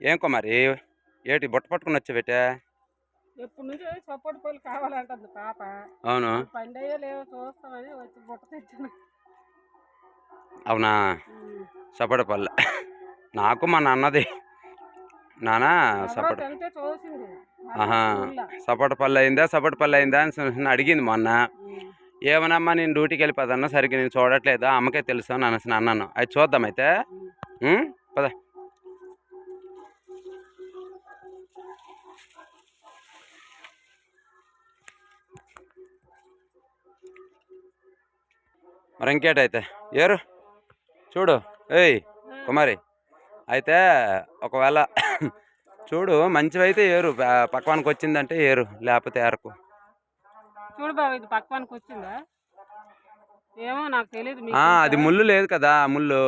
ఏం కుమారి ఏటి బుట్ట పట్టుకుని వచ్చావేటే ఎప్పటి నుంచి సపోర్ట్ పళ్ళు కావాలంటుంది పాప. అవును. పండయ్యో లేవో చూస్తామని వచ్చి బుట్ట తెచ్చిన. అవునా? సపోటపల్లె నాకు మా నాన్నది. నానా చూసింది ఆహా. సపోటపల్లి అయిందా సపోటపల్లి అయిందా అని అడిగింది మొన్న. ఏమనమ్మా నేను డ్యూటీకి వెళ్ళిపోతాను సరిగ్గా నేను చూడట్లేదు అమ్మకే తెలుసు అని అన్నాను. అది చూద్దాం అయితే? పద. మరి ఇంకేటైతే ఏరు? చూడు. ఏయ్ కుమారి. అయితే ఒకవేళ చూడు మంచివైతే ఏరు. పక్వానికి వచ్చిందంటే ఏరు లేకపోతే ఏరకు. చూడు బాబు ఇది పక్కవానికి వచ్చిందా ఏమో నాకు తెలియదు ఆ, అది ముళ్ళు లేదు కదా ముళ్ళు.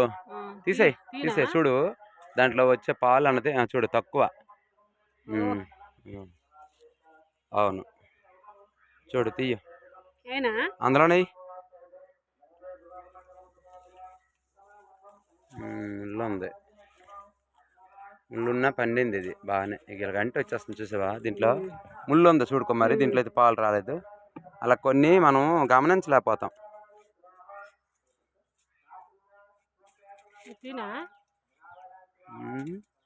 తీసేయ్? తీసేయ్ చూడు. దాంట్లో వచ్చే పాలు అన్నది చూడు తక్కువ. అవును. చూడు తీయ. అందులోనే ముళ్ళు ఉంది ముళ్ళున్నా పండింది ఇది. బాగానే ఇక గంట వచ్చేస్తుంది చూసావా? దీంట్లో ముళ్ళు ఉంది చూడుకో మరి. దీంట్లో అయితే పాలు రాలేదు. అలా కొన్ని మనం గమనించలేకపోతాం.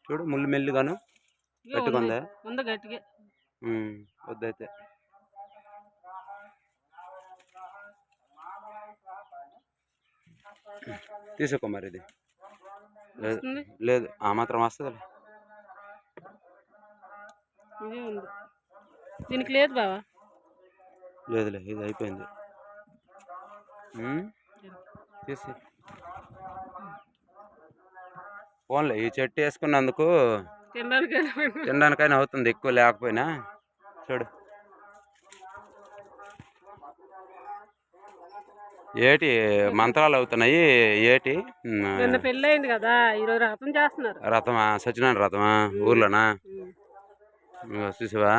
చూడు ముళ్ళు మెల్లిగాను పెట్టుకుందా వద్దయితే తీసుకో మరి ఇది. లేదు లేదు ఆ మాత్రం వస్తుంది ఇది ఉంది. దీనికి లేదు బావా. లేదులే ఇది అయిపోయింది. తీసి. పోన్లే ఈ చెట్టు వేసుకున్నందుకు తినడానికి తినడానికైనా అవుతుంది ఎక్కువ లేకపోయినా. చూడు. ఏటి మంత్రాలు అవుతున్నాయి ఏటి? నిన్న పెళ్ళి అయింది కదా ఈరోజు రథం చేస్తున్నారు. రథమా? సత్యనారాయణ రథమా? ఊర్లోనా? చూసావా?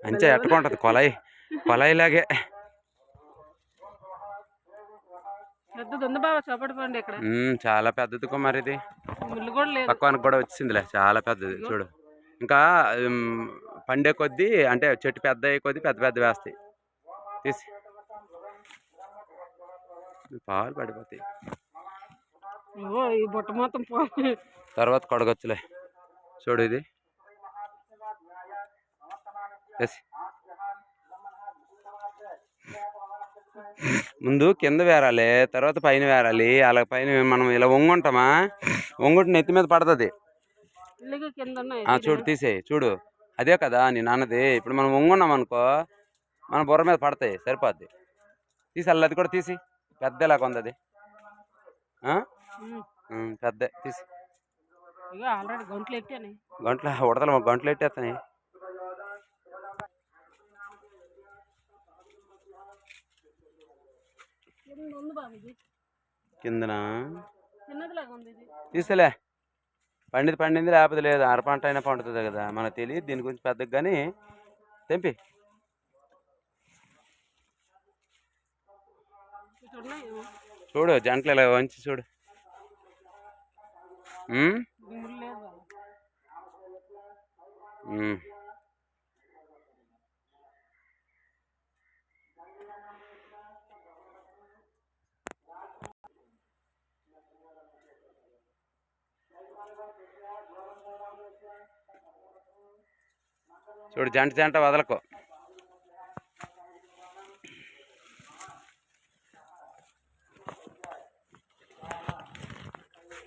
అంతే ఎట్టుకుంటది ఇక్కడ. ఉమ్, చాలా పెద్దది కుమార్ ఇది ముళ్ళు కూడా లేదు. పక్వానికి కూడా వచ్చిందిలే చాలా పెద్దది చూడు. ఇంకా పండే కొద్దీ అంటే చెట్టు పెద్ద అయ్యే కొద్దీ పెద్ద పెద్ద వేస్తాయి. తీసి. పాలు పడిపోతాయి. ఈ బుట్ట మొత్తం తర్వాత కడగొచ్చులే. చూడు ఇది. ముందు కింద వేరాలి తర్వాత పైన వేరాలి అలా పైన మనం ఇలా వంగుంటామా? వంగుంటే నెత్తి మీద పడుతుంది. చూడు తీసేయి చూడు. అదే కదా నీ నాన్నది. ఇప్పుడు మనం వంగున్నాం అనుకో మన బుర్ర మీద పడతాయి సరిపోద్ది. తీసి అల్ల అది కూడా తీసి. ఉమ్. ఉమ్, పెద్ద తీసి. గంటల ఉడతలు గంటలు ఎట్టేస్తాయి కిందన? తీసేలే. పండింది పండింది లేకపోతే లేదు. అర పంట అయినా పండుతుంది కదా మనకు తెలియదు దీని గురించి పెద్దగా కానీ. తెంపి ఇక్కడ ఉన్నాయి ఏమో. చూడు జంటలు ఇలా వంచి చూడు. చూడు జంట జంట వదలకు ఉంది బాబా ఏంటి ఇది పక్క అయిపోయి అది పక్క చూడాలి ఉమ్. ఇది ఏంటి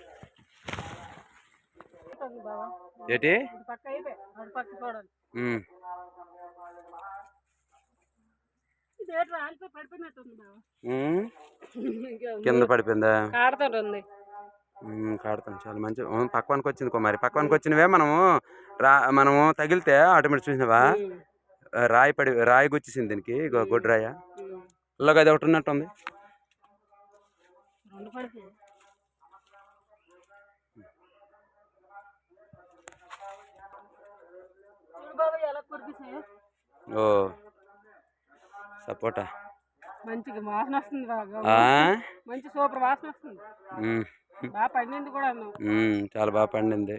రాలిపోయి పడిపోయినట్టుంది బాబా ఉమ్. ఇంకా కింద పడిపోయిందా? చాలా మంచి పక్వానికి వచ్చింది కుమారి. పక్వానికి వచ్చినవే మనము. రా మనము తగిలితే ఆటోమేటిక్ చూసినావా? రాయి పడి రాయి గుచ్చేసింది దీనికి. ఇగో గుడ్ రాయ ఉమ్. ఇలాగ అది ఒకటి ఉన్నట్టుంది రెండు పడిపోయి చూడు బాబా ఎలా కురిపిస్తాయో ఓ సపోటా. మంచిగా వాసన వస్తుంది? మంచి సూపర్ వాసన వస్తుంది. బాగా పండింది కూడా చాలా బాగా పండింది.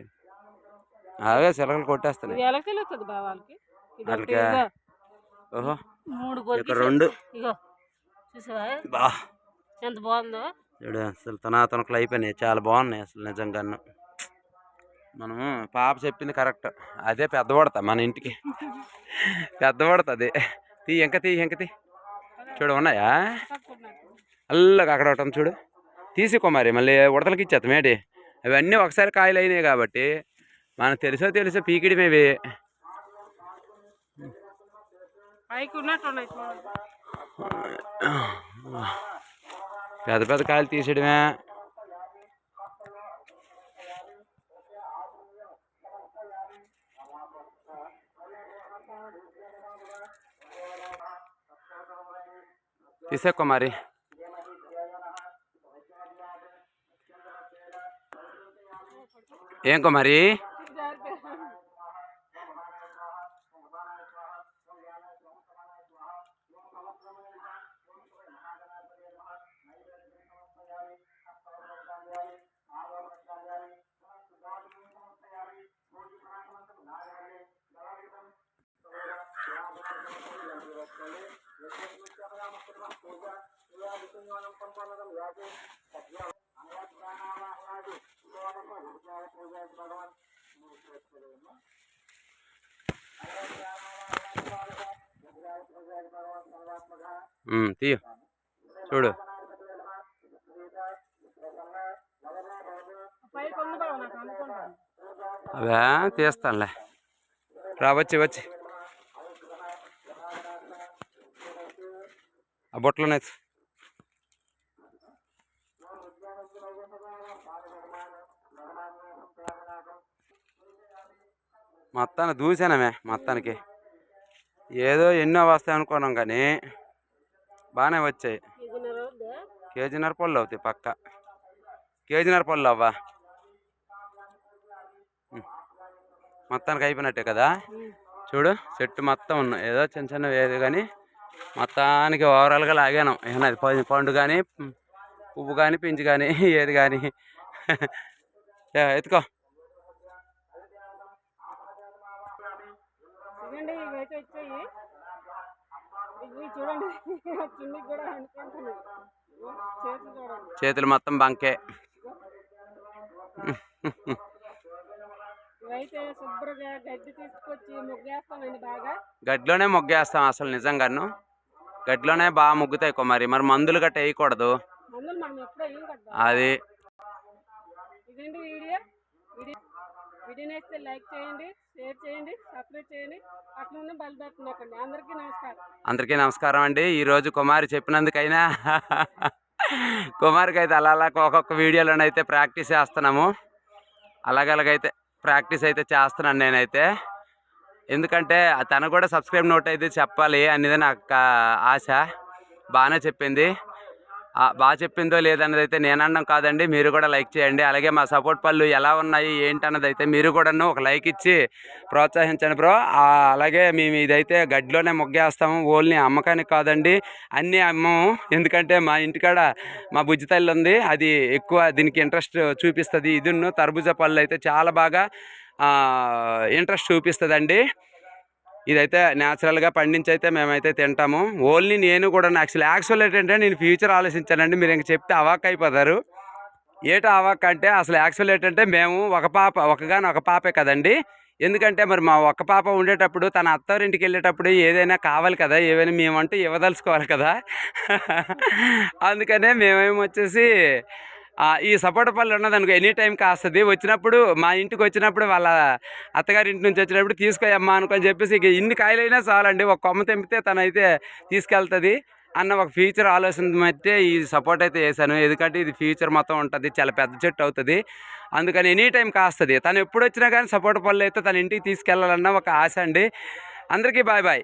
అవే చిలకలు కొట్టేస్తున్నాయి. ఇది ఎలా తెలుస్తుంది వాళ్ళకి. వాళ్ళకా? ఓహో. మూడు రెండు. ఇగో చూసావా? బా. ఎంత బాగుందో. చూడు అసలు తనాతనకలు అయిపోయినాయి. చాలా బాగున్నాయి అసలు నిజంగాను మనము పాప చెప్పింది కరెక్ట్. అదే పెద్ద పడతా మన ఇంటికి. పెద్ద పడుతుంది. తీ ఇంకా తీ ఇంకా తీ. చూడు ఉన్నాయా. అల్లగా అక్కడ ఒకటి చూడు. తీసుకో మరి మళ్ళీ ఉడతలకి ఇచ్చేస్తాం ఏంటి? అవన్నీ ఒకసారి కాయలు అయినాయి కాబట్టి మనకు తెలుసో తెలుసో పీకిడిమేవి పైకి ఉన్నట్టు ఉన్నాయి చూడండి పెద్ద పెద్ద కాయలు తీసేయడమే. తీసేక్కో మరి ఏం మరి తీయ. చూడు. అవే తీస్తానులే. రా వచ్చి వచ్చి. ఆ బొట్లోనే మొత్తాన్ని దూసానమే మొత్తానికి. ఏదో ఎన్నో వస్తాయి అనుకున్నాం కానీ బాగానే వచ్చాయి. ఇదిన్నర కేజీన్నర పళ్ళు అవుతాయి పక్క. కేజీన్నర పళ్ళు అవ్వా? మొత్తానికి అయిపోయినట్టే కదా? చూడు చెట్టు మొత్తం ఉన్నాయి ఏదో చిన్న చిన్న వేది కానీ మొత్తానికి ఓవరాల్గా లాగాను. ఏమన్నా అది పండు కానీ పువ్వు కానీ పింజు కానీ ఏది కానీ. ఎత్తుకో ఇదండి ఇవైతే వచ్చాయి ఇవి చూడండి. కూడా చేతులు చూడండి. చేతులు మొత్తం బంకే. ఇవైతే శుభ్రంగా గడ్డి తీసుకొచ్చి ముగ్గేస్తామండి బాగా. గడ్డిలోనే మొగ్గేస్తాం అసలు నిజంగాను. గడ్డిలోనే బాగా ముగ్గుతాయి కుమారి. మరి మందులు గట్ట వేయకూడదు. మందులు మనం ఎప్పుడూ ఏం కదా అది. ఇదండి వీడియో? వీడియో వీడియో అయితే లైక్ చేయండి షేర్ చేయండి సబ్స్క్రైబ్ చేయండి. అట్లనే బలి అందరికీ నమస్కారం. అందరికీ నమస్కారం అండి. ఈరోజు కుమారి చెప్పినందుకైనా కుమారికి అయితే అలా అలా ఒక్కొక్క వీడియోలోనైతే ప్రాక్టీస్ చేస్తున్నాము. అలాగలాగైతే ప్రాక్టీస్ అయితే చేస్తున్నాను నేనైతే. ఎందుకంటే తను కూడా సబ్స్క్రైబ్ నోట్ అయితే చెప్పాలి అనేది నాకు ఆశ. బాగానే చెప్పింది. బాగా చెప్పిందో లేదన్నది అయితే నేను అన్నం కాదండి. మీరు కూడా లైక్ చేయండి. అలాగే మా సపోర్ట్ పళ్ళు ఎలా ఉన్నాయి ఏంటన్నది అయితే మీరు కూడాను ఒక లైక్ ఇచ్చి ప్రోత్సహించండి బ్రో. అలాగే మేము ఇదైతే గడ్డిలోనే మొగ్గేస్తాము. ఓన్లీ అమ్మకానికి కాదండి అన్నీ అమ్మము. ఎందుకంటే మా ఇంటికాడ మా బుజ్జి తల్లి ఉంది. అది ఎక్కువ దీనికి ఇంట్రెస్ట్ చూపిస్తుంది. ఇదిన్ను తర్బూజా పళ్ళు అయితే చాలా బాగా ఇంట్రెస్ట్ చూపిస్తుందండి. ఇదైతే న్యాచురల్గా పండించి అయితే మేమైతే తింటాము. ఓన్లీ నేను కూడా యాక్చువల్ యాక్చువల్ ఏంటంటే నేను ఫ్యూచర్ ఆలోచించానండి. మీరు ఇంక చెప్తే అవాక్ అయిపోతారు. ఏట అవాక్ అంటే అసలు యాక్చువల్ ఏంటంటే మేము ఒక పాప ఒకగాని ఒక పాపే కదండి. ఎందుకంటే మరి మా ఒక్క పాప ఉండేటప్పుడు తన అత్తవారింటికి వెళ్ళేటప్పుడు ఏదైనా కావాలి కదా ఏవైనా మేమంటూ ఇవ్వదలుచుకోవాలి కదా. అందుకనే మేమేమొచ్చేసి ఈ సపోటా పళ్ళు ఉన్నదనుకో ఎనీ టైం కాస్తుంది వచ్చినప్పుడు మా ఇంటికి వచ్చినప్పుడు వాళ్ళ అత్తగారి ఇంటి నుంచి వచ్చినప్పుడు తీసుకోయమ్మా అనుకొని చెప్పేసి ఇక ఇన్ని కాయలైనా చాలండి. ఒక కొమ్మ తెంపితే తనైతే తీసుకెళ్తుంది అన్న ఒక ఫ్యూచర్ ఆలోచన అయితే ఈ సపోర్ట్ అయితే వేసాను ఎందుకంటే ఇది ఫ్యూచర్ మొత్తం ఉంటుంది చాలా పెద్ద చెట్టు అవుతుంది. అందుకని ఎనీ టైం కాస్తుంది. తను ఎప్పుడు వచ్చినా కానీ సపోర్ట్ పళ్ళు అయితే తన ఇంటికి తీసుకెళ్ళాలన్న ఒక ఆశ అండి. అందరికీ బాయ్ బాయ్.